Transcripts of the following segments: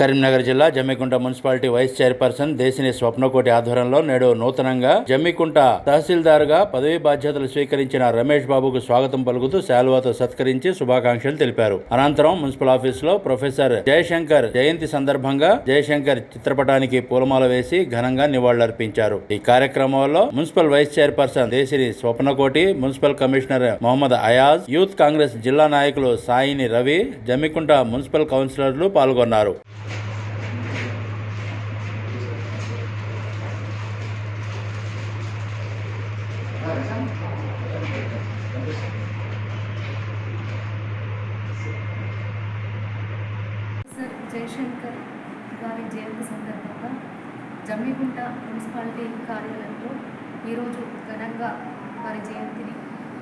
కరీంనగర్ జిల్లా Jammikunta municipality vice chairperson Desini Swapnakoti ఆధ్వర్యంలో నేడు నూతనంగా జమ్మికుంట తహసీల్దార్గా పదవీ పదవి బాధ్యతలు స్వీకరించిన రమేష్ బాబుకు స్వాగతం పలుకుతూ శాలువాతో సత్కరించి శుభాకాంక్షలు తెలిపారు. అనంతరం మున్సిపల్ ఆఫీసులో ప్రొఫెసర్ జయశంకర్ జయంతి సందర్భంగా జయశంకర్ చిత్రపటానికి పూలమాల వేసి ఘనంగా నివాళులర్పించారు. ఈ కార్యక్రమంలో municipal vice chairperson Desini Swapnakoti municipal commissioner Mohammad Ayaz youth Congress జిల్లా నాయకులు సాయిని రవి జమ్మికుంట మున్సిపల్ కౌన్సిలర్లు పాల్గొన్నారు. జయశంకర్ గారి జయంతి సందర్భంగా జమ్మిగుంట మున్సిపాలిటీ కార్యాలయంలో ఈరోజు ఘనంగా వారి జయంతిని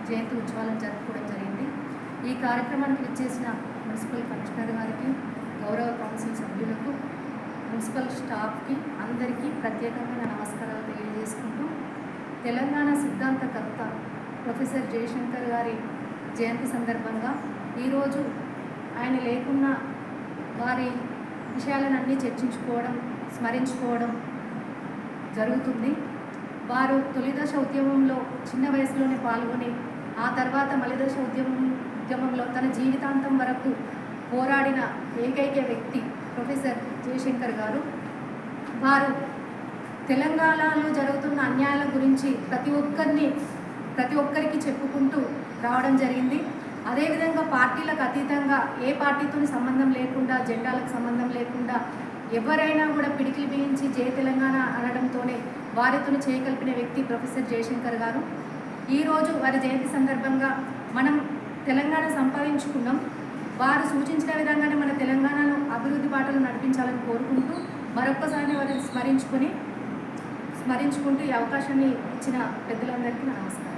జయంతి ఉత్సవాలను జరుపుకోవడం జరిగింది. ఈ కార్యక్రమానికి విచ్చేసిన మున్సిపల్ కమిషనర్ గారికి గౌరవ కౌన్సిల్ సభ్యులకు మున్సిపల్ స్టాఫ్కి అందరికీ ప్రత్యేకమైన నమస్కారాలు తెలియజేసుకుంటూ తెలంగాణ సిద్ధాంతకర్త ప్రొఫెసర్ జయశంకర్ గారి జయంతి సందర్భంగా ఈరోజు ఆయన లేకున్నా వారి విషయాలన్నీ చర్చించుకోవడం స్మరించుకోవడం జరుగుతుంది. వారు తొలిదశ ఉద్యమంలో చిన్న వయసులోనే పాల్గొని ఆ తర్వాత మలిదశ ఉద్యమం ఉద్యమంలో తన జీవితాంతం వరకు పోరాడిన ఏకైక వ్యక్తి ప్రొఫెసర్ జయశంకర్ గారు. వారు తెలంగాణలో జరుగుతున్న అన్యాయాల గురించి ప్రతి ఒక్కరిని ప్రతి ఒక్కరికి చెప్పుకుంటూ రావడం జరిగింది. అదేవిధంగా పార్టీలకు అతీతంగా ఏ పార్టీతో సంబంధం లేకుండా జెండాలకు సంబంధం లేకుండా ఎవరైనా కూడా పిడికిలు బిగించి జయ తెలంగాణ అనడంతోనే వారితో చేయగలిపిన వ్యక్తి ప్రొఫెసర్ జయశంకర్ గారు. ఈరోజు వారి జయంతి సందర్భంగా మనం తెలంగాణ సంపాదించుకున్నాం. వారు సూచించిన విధంగానే మన తెలంగాణను అభివృద్ధి బాటలు నడిపించాలని కోరుకుంటూ మరొక్కసారి వారిని స్మరించుకొని స్మరించుకుంటూ ఈ అవకాశాన్ని ఇచ్చిన పెద్దలందరికీ నా నమస్కారం.